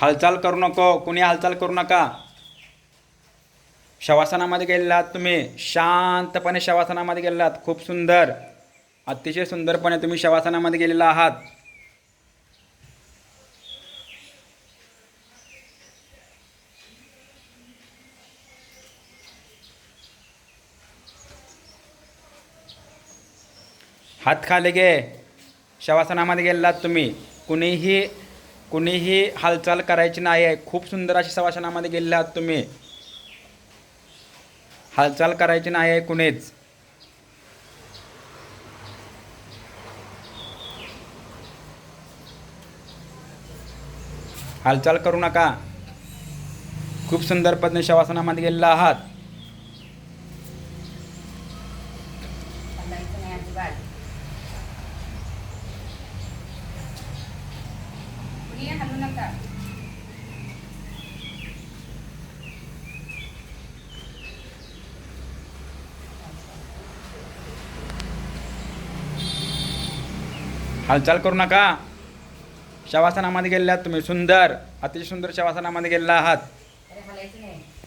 हालचाल करू नको कुणी हालचाल करू नका. शवासनामध्ये गेलेलात तुम्ही. शांतपणे शवासनामध्ये गेलेलात खूप सुंदर. अतिशय सुंदरपणे तुम्ही शवासनामध्ये गेलेला आहात. हात खाली गे शवासनामध्ये गेलात तुम्ही. कुणीही कुणीही हालचाल करायची नाही आहे. खूप सुंदर अशी शवासनामध्ये गेलेले आहात तुम्ही. हालचाल करायची नाही आहे कुणीच. हालचाल करू नका. खूप सुंदर पद्धतीने शवासनामध्ये गेलेला आहात. हलू नका हालचाल करू नका. शवासनामध्ये गेलेले आहात तुम्ही. सुंदर. अतिशय सुंदर शवासनामध्ये गेलेला आहात.